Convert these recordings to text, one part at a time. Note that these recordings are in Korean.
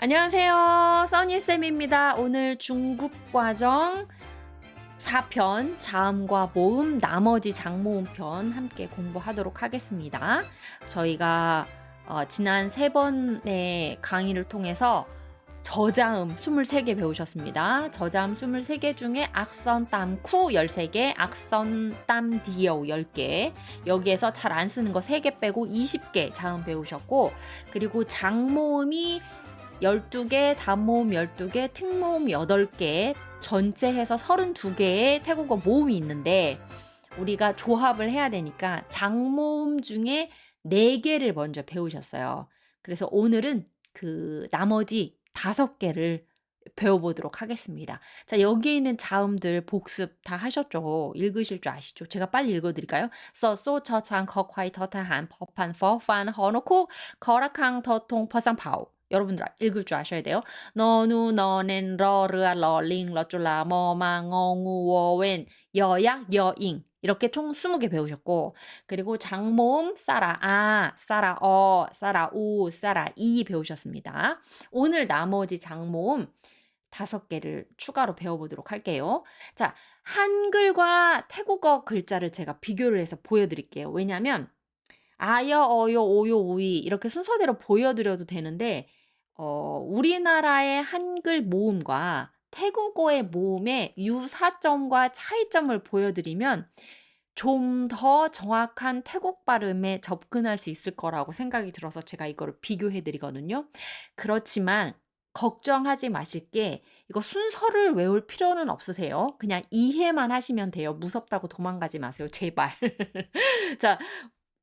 안녕하세요. 써니쌤입니다. 오늘 중국 과정 4편 자음과 모음 나머지 장모음 편 함께 공부하도록 하겠습니다. 저희가 어, 지난 세 번의 강의를 통해서 저자음 23개 배우셨습니다. 저자음 23개 중에 악선 땀 쿠 13개, 악선 땀 디오 10개, 여기에서 잘 안 쓰는 거 3개 빼고 20개 자음 배우셨고, 그리고 장모음이 12개, 단모음 12개, 특모음 8개, 전체 해서 32개의 태국어 모음이 있는데 우리가 조합을 해야 되니까 장모음 중에 4개를 먼저 배우셨어요. 그래서 오늘은 그 나머지 5개를 배워보도록 하겠습니다. 자, 여기 있는 자음들 복습 다 하셨죠? 읽으실 줄 아시죠? 제가 빨리 읽어드릴까요? 써, 소, 처, 창, 커, 콰이, 터, 타, 한, 퍼, 판, 퍼, 판, 허, 노 코, 거라캉, 더, 통, 퍼 상, 파오. 여러분들 읽을 줄 아셔야 돼요. 너누 너넨 러르아 러링 러쫄라 머마 엉우 워웬 여약 여잉 이렇게 총 20개 배우셨고 그리고 장모음 싸라 아 싸라 어 싸라 우 싸라 이 배우셨습니다. 오늘 나머지 장모음 다섯 개를 추가로 배워보도록 할게요. 자, 한글과 태국어 글자를 제가 비교를 해서 보여드릴게요. 왜냐면 아여, 어요, 오요, 우이 이렇게 순서대로 보여드려도 되는데 어, 우리나라의 한글 모음과 태국어의 모음의 유사점과 차이점을 보여드리면 좀 더 정확한 태국 발음에 접근할 수 있을 거라고 생각이 들어서 제가 이거를 비교해 드리거든요. 그렇지만 걱정하지 마실 게 이거 순서를 외울 필요는 없으세요. 그냥 이해만 하시면 돼요. 무섭다고 도망가지 마세요. 제발. 자,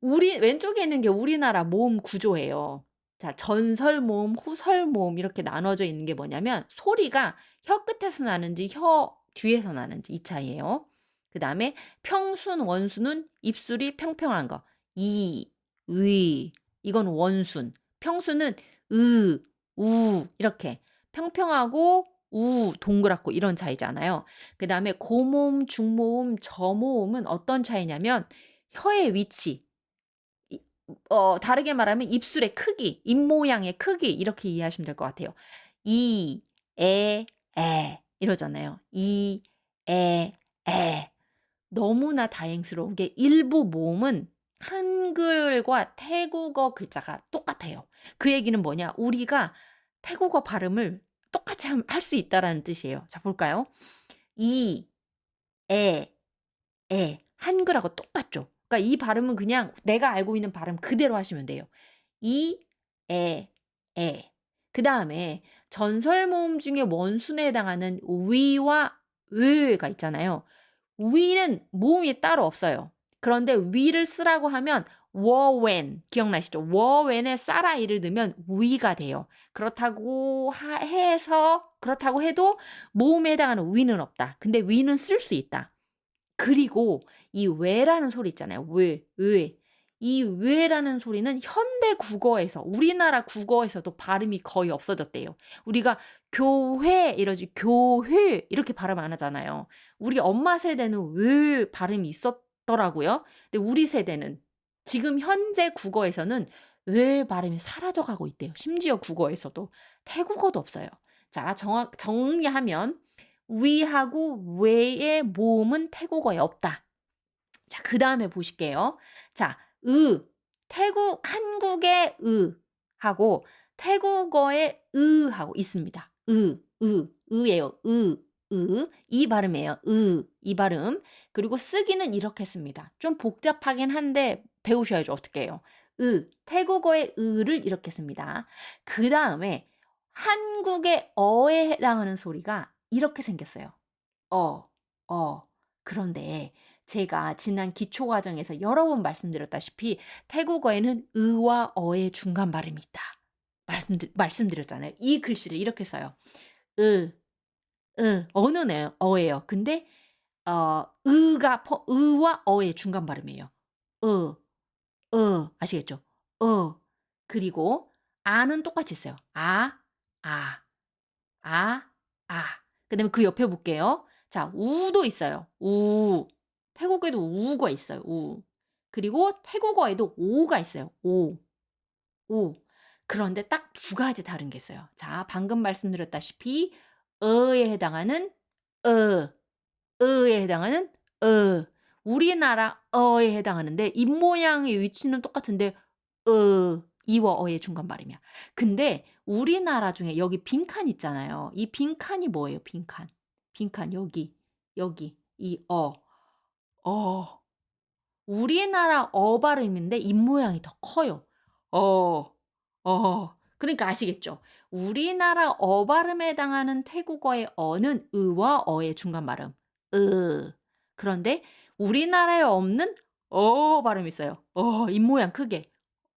우리 왼쪽에 있는 게 우리나라 모음 구조예요. 자, 전설 모음, 후설 모음 이렇게 나눠져 있는 게 뭐냐면 소리가 혀 끝에서 나는지 혀 뒤에서 나는지 이 차이예요. 그 다음에 평순, 원순은 입술이 평평한 거. 이, 위, 이건 원순. 평순은 으, 우 이렇게 평평하고 우 동그랗고 이런 차이잖아요. 그 다음에 고모음, 중모음, 저모음은 어떤 차이냐면 혀의 위치, 어, 다르게 말하면 입술의 크기, 입 모양의 크기 이렇게 이해하시면 될 것 같아요. 이, 에, 에 이러잖아요. 이, 에, 에. 너무나 다행스러운 게 일부 모음은 한글과 태국어 글자가 똑같아요. 그 얘기는 뭐냐? 우리가 태국어 발음을 똑같이 할 수 있다라는 뜻이에요. 자, 볼까요? 이, 에, 에. 한글하고 똑같죠? 그러니까 이 발음은 그냥 내가 알고 있는 발음 그대로 하시면 돼요. 이, 에, 에. 그 다음에 전설 모음 중에 원순에 해당하는 위와 으가 있잖아요. 위는 모음이 따로 없어요. 그런데 위를 쓰라고 하면 워웬 기억나시죠? 워웬에 싸라이를 넣으면 위가 돼요. 그렇다고 하, 해서 그렇다고 해도 모음에 해당하는 위는 없다. 근데 위는 쓸 수 있다. 그리고 이 왜라는 소리 있잖아요. 왜, 왜. 이 왜라는 소리는 현대 국어에서 우리나라 국어에서도 발음이 거의 없어졌대요. 우리가 교회 이러지 교회 이렇게 발음 안 하잖아요. 우리 엄마 세대는 왜 발음이 있었더라고요. 근데 우리 세대는 지금 현재 국어에서는 왜 발음이 사라져 가고 있대요. 심지어 국어에서도 태국어도 없어요. 자, 정확 정리하면 위하고 외의 모음은 태국어에 없다. 자, 그 다음에 보실게요. 자, 으. 태국, 한국의 으 하고 태국어의 으 하고 있습니다. 으, 으, 으예요. 으, 으. 이 발음이에요. 으, 이 발음. 그리고 쓰기는 이렇게 씁니다. 좀 복잡하긴 한데 배우셔야죠. 어떻게 해요? 으. 태국어의 으를 이렇게 씁니다. 그 다음에 한국의 어에 해당하는 소리가 이렇게 생겼어요. 어, 어. 그런데 제가 지난 기초 과정에서 여러 번 말씀드렸다시피 태국어에는 의와 어의 중간 발음이 있다. 말씀드, 말씀드렸잖아요. 이 글씨를 이렇게 써요. 으, 으, 어는 어예요. 근데 어, 의가 의와 어의 중간 발음이에요. 으, 으, 아시겠죠? 어. 그리고 아는 똑같이 써요. 아, 아, 아, 아. 그 다음에 그 옆에 볼게요. 자, 우도 있어요. 우. 태국에도 우가 있어요. 우. 그리고 태국어에도 오가 있어요. 오. 오. 그런데 딱 두 가지 다른 게 있어요. 자, 방금 말씀드렸다시피 어에 해당하는 어, 어에 해당하는 어. 우리나라 어에 해당하는데 입 모양의 위치는 똑같은데 어, 이와 어의 중간 발음이야. 근데 우리나라 중에 여기 빈칸 있잖아요. 이 빈칸이 뭐예요? 빈칸. 빈칸 여기. 여기. 이 어. 어. 우리나라 어 발음인데 입 모양이 더 커요. 어. 어. 그러니까 아시겠죠? 우리나라 어 발음에 해당하는 태국어의 어는 으와 어의 중간 발음. 으. 그런데 우리나라에 없는 어 발음이 있어요. 어, 입 모양 크게.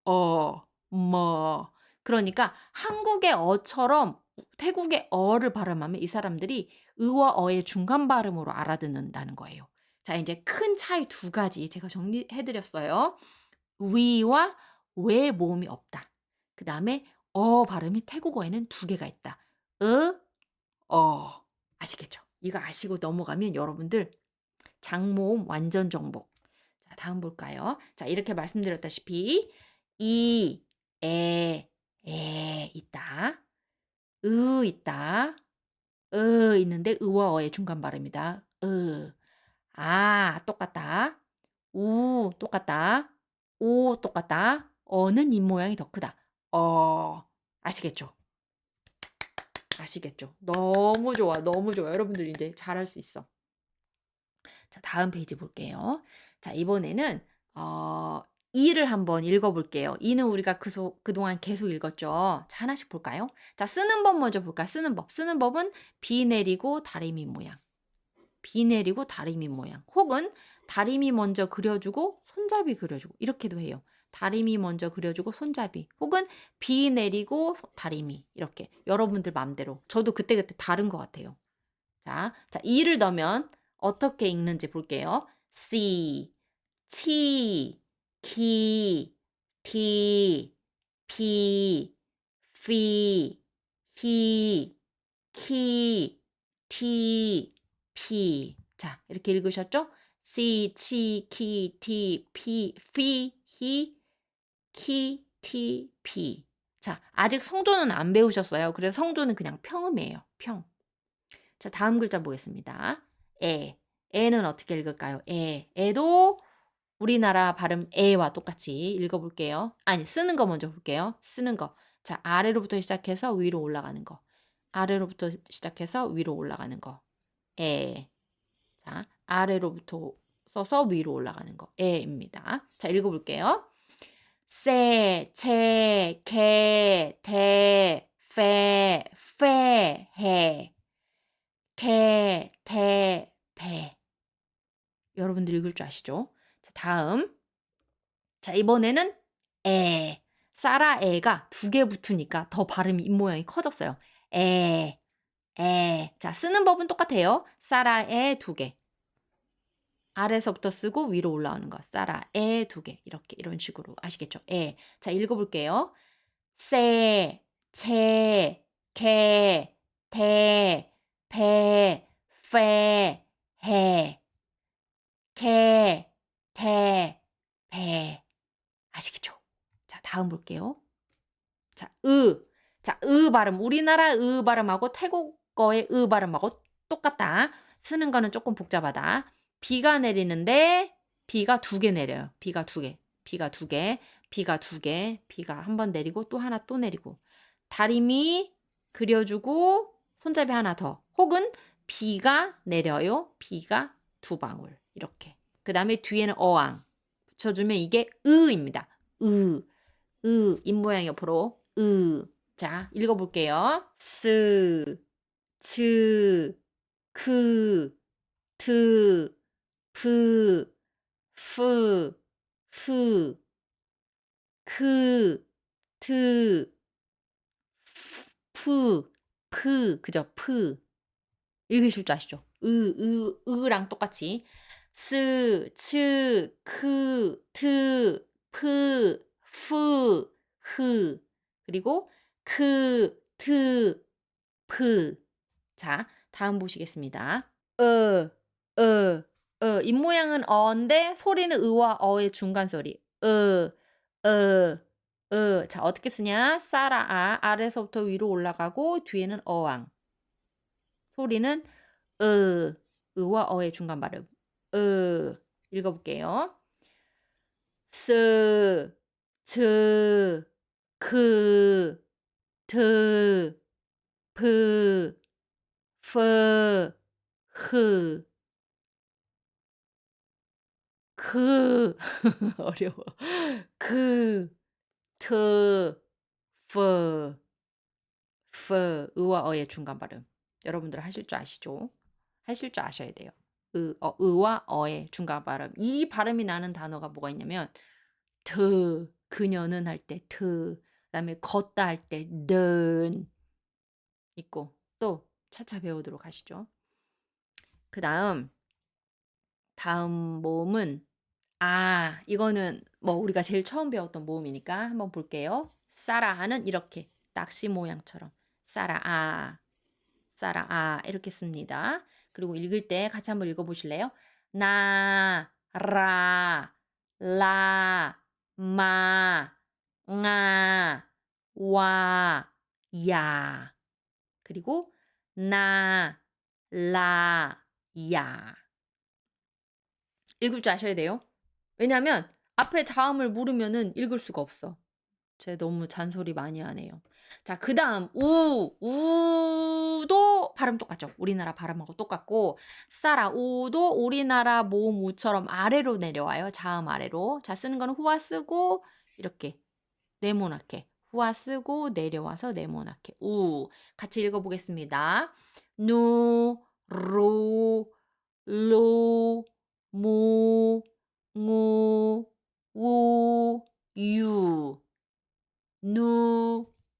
어, 뭐. 그러니까 한국의 어처럼 태국의 어를 발음하면 이 사람들이 으와 어의 중간 발음으로 알아듣는다는 거예요. 자, 이제 큰 차이 두 가지 제가 정리해 드렸어요. 위와 왜 모음이 없다. 그 다음에 어 발음이 태국어에는 두 개가 있다. 으, 어. 아시겠죠? 이거 아시고 넘어가면 여러분들 장모음 완전 정복. 자, 다음 볼까요? 자, 이렇게 말씀드렸다시피 이, 에, 에 있다. 으 있다. 으 있는데 으와 어의 중간 발음이다. 으. 아 똑같다. 우 똑같다. 오 똑같다. 어는 입 모양이 더 크다. 어. 아시겠죠? 아시겠죠? 너무 좋아. 너무 좋아. 여러분들 이제 잘할 수 있어. 자, 다음 페이지 볼게요. 자, 이번에는 어 이를 한번 읽어 볼게요. 이는 우리가 그 소 그동안 계속 읽었죠. 자, 하나씩 볼까요? 자, 쓰는 법 먼저 볼까요? 쓰는 법. 쓰는 법은 비 내리고 다리미 모양. 비 내리고 다리미 모양. 혹은 다리미 먼저 그려주고 손잡이 그려주고 이렇게도 해요. 다리미 먼저 그려주고 손잡이. 혹은 비 내리고 소- 다리미 이렇게 여러분들 마음대로. 저도 그때그때 다른 것 같아요. 자, 자 이를 넣으면 어떻게 읽는지 볼게요. C, 치, 키, 티, 피, 피, 히, 키, 티, 피. 자, 이렇게 읽으셨죠? C, 치, 키, 티, 피, 피, 히, 키, 티, 피. 자, 아직 성조는 안 배우셨어요. 그래서 성조는 그냥 평음이에요. 평. 자, 다음 글자 보겠습니다. 에. 에는 어떻게 읽을까요? 에. 에도 우리나라 발음 에와 똑같이 읽어볼게요. 아니, 쓰는 거 먼저 볼게요. 쓰는 거. 자, 아래로부터 시작해서 위로 올라가는 거. 아래로부터 시작해서 위로 올라가는 거. 에. 자, 아래로부터 써서 위로 올라가는 거. 에입니다. 자, 읽어볼게요. 세, 체, 개, 대, 페, 페, 해. 개, 대, 배. 여러분들 읽을 줄 아시죠? 자, 다음. 자, 이번에는 에. 사라 에가 두 개 붙으니까 더 발음이 입 모양이 커졌어요. 에. 에. 자, 쓰는 법은 똑같아요. 사라 에 두 개. 아래서부터 쓰고 위로 올라오는 거. 사라 에 두 개. 이렇게 이런 식으로 아시겠죠? 에. 자, 읽어 볼게요. 세, 체, 개, 대, 배, 페, 해. 개, 대, 배. 아시겠죠? 자, 다음 볼게요. 자, 으. 자, 으 발음. 우리나라 으 발음하고 태국어의 으 발음하고 똑같다. 쓰는 거는 조금 복잡하다. 비가 내리는데 비가 두 개 내려요. 비가 두 개. 비가 두 개. 비가 두 개. 비가 한 번 내리고 또 하나 또 내리고. 다리미 그려주고 손잡이 하나 더. 혹은 비가 내려요. 비가 두 방울. 이렇게. 그 다음에 뒤에는 어항. 붙여주면 이게 으입니다. 으. 으. 입 모양 옆으로. 으. 자, 읽어볼게요. 스. 츠. 크. 트. 프. 프. 프. 크. 트. 프. 프. 그죠? 프. 읽으실 줄 아시죠? 으, 으, 으랑 똑같이. 스, 츠, 크, 트, 프, 프, 흐. 그리고 크, 트, 프. 자, 다음 보시겠습니다. 어, 어, 어. 입 모양은 어인데 소리는 으와 어의 중간 소리. 어, 어, 으. 자, 어떻게 쓰냐? 싸라아. 아래서부터 위로 올라가고 뒤에는 어왕. 소리는 으. 으와 어의 중간 발음. 으. 읽어볼게요. 스, 츠, 크, 트, 프, 프, 흐. 그 어려워. 그, 트, 프, 프. 으와 어의 중간 발음. 여러분들 하실 줄 아시죠? 하실 줄 아셔야 돼요. 으, 어, 으와 어의 중간 발음. 이 발음이 나는 단어가 뭐가 있냐면 트, 그녀는 할때 트, 그다음에 걷다 할때든 있고 또 차차 배우도록 하시죠. 그다음 다음 모음은 아, 이거는 뭐 우리가 제일 처음 배웠던 모음이니까 한번 볼게요. 싸라아는 이렇게 낚시 모양처럼 싸라아, 싸라아 이렇게 씁니다. 그리고 읽을 때 같이 한번 읽어보실래요? 나, 라, 라, 마, nga, 와, 야. 그리고 나, 라, 야. 읽을 줄 아셔야 돼요. 왜냐면 앞에 자음을 모르면은 읽을 수가 없어. 쟤 너무 잔소리 많이 하네요. 자, 그 다음 우, 우도 발음 똑같죠. 우리나라 발음하고 똑같고 싸라 우도 우리나라 모음 우처럼 아래로 내려와요. 자음 아래로. 자, 쓰는 거는 후와 쓰고 이렇게 네모나게 후와 쓰고 내려와서 네모나게 우 같이 읽어보겠습니다. 누, 루, 루, 무, งู, 우, 유, 누,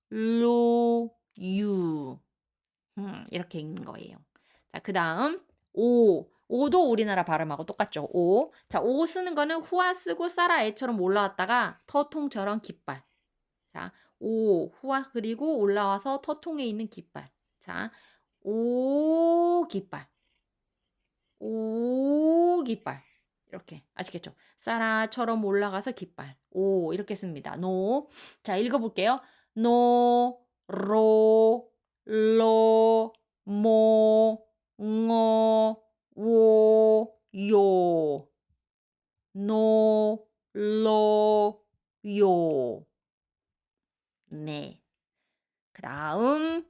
루, 유. 음, 이렇게 읽는 거예요. 자, 그 다음 오. 오도 우리나라 발음하고 똑같죠. 오. 자, 오 쓰는 거는 후와 쓰고 싸라 애처럼 올라왔다가 터통처럼 깃발. 자, 오, 후와 그리고 올라와서 터통에 있는 깃발. 자, 오 깃발. 오 깃발. 이렇게 아시겠죠? 싸라처럼 올라가서 깃발. 오 이렇게 씁니다. 노. 자 읽어 볼게요. 노, 로, 로, 모, ngo, 오, 요. 노, 로, 요. 네. 그 다음,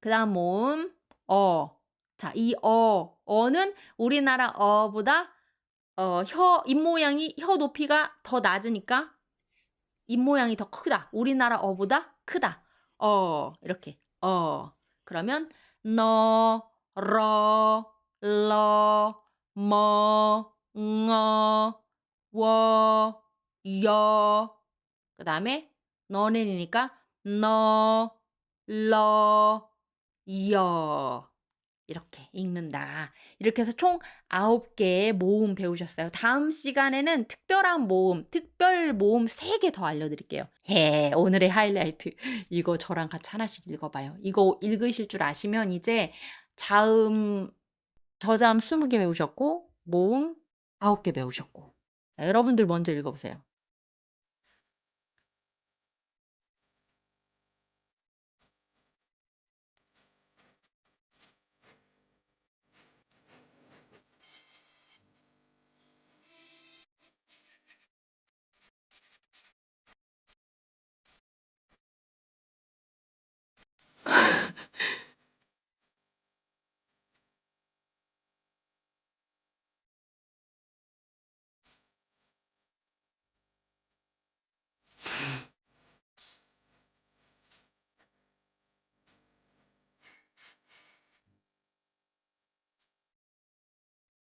그 다음 모음, 어. 자, 이 어, 어는 우리나라 어보다 어, 혀, 입모양이, 혀 높이가 더 낮으니까 입모양이 더 크다. 우리나라 어보다 크다. 어, 이렇게. 어. 그러면 너, 러, 러, 머, ঙ어, 워, 여. 그 다음에 너넨이니까 너, 러, 여. 이렇게 읽는다. 이렇게 해서 총 9개의 모음 배우셨어요. 다음 시간에는 특별한 모음, 특별 모음 3개 더 알려드릴게요. 해, 오늘의 하이라이트. 이거 저랑 같이 하나씩 읽어봐요. 이거 읽으실 줄 아시면 이제 자음, 저자음 20개 배우셨고, 모음 9개 배우셨고. 자, 여러분들 먼저 읽어보세요.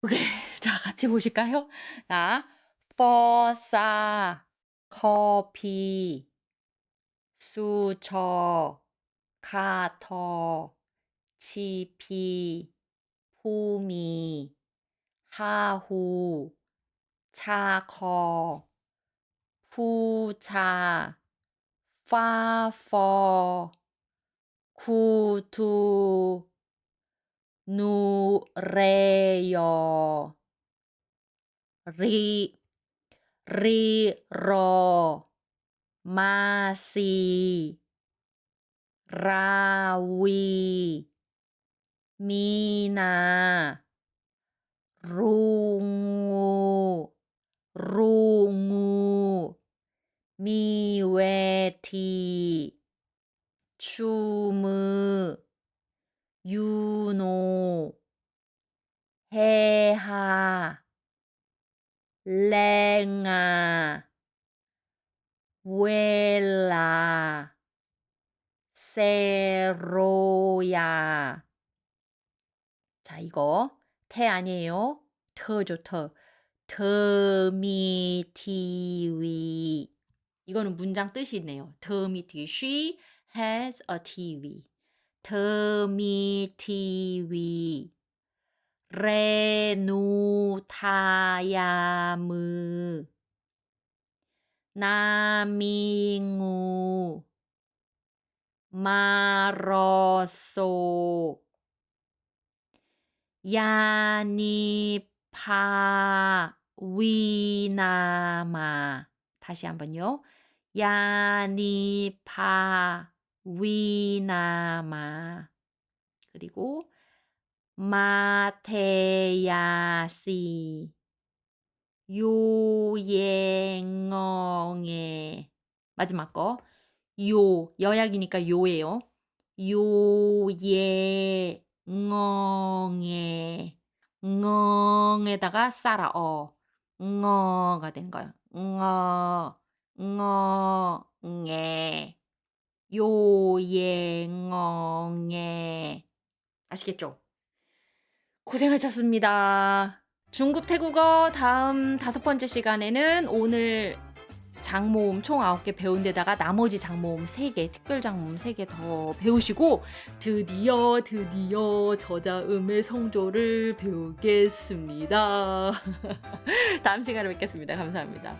오케이. 자, 같이 보실까요? 자, 버사, 커피, 수저, 가터, 치피, 푸미, 하후, 차커, 푸차, 파퍼, 구두, 누레요, 리, 리러, 마시 라위 미나 롱우 롱우 미웨티 추무 유노 해하 랭아 웰라 세로야. 자 이거 태 아니에요. 터죠 터. 터미티위. 이거는 문장 뜻이네요. 터미티 she has a TV 터미티위 레누타야무 나밍우 마러소 야니파 위나마 다시 한번요. 야니파 위나마. 그리고 마테야시. 요예엉에. 마지막 거. 요, 여약이니까 요예요. 요예, 엉에, 엉에다가 싸라, 어. 엉어가 되는 거예요. 엉어, 엉에, 요예, 엉에. 아시겠죠? 고생하셨습니다. 중급 태국어 다음 다섯 번째 시간에는 오늘 장모음 총 9개 배운 데다가 나머지 장모음 3개, 특별 장모음 3개 더 배우시고 드디어 드디어 저자음의 성조를 배우겠습니다. 다음 시간에 뵙겠습니다. 감사합니다.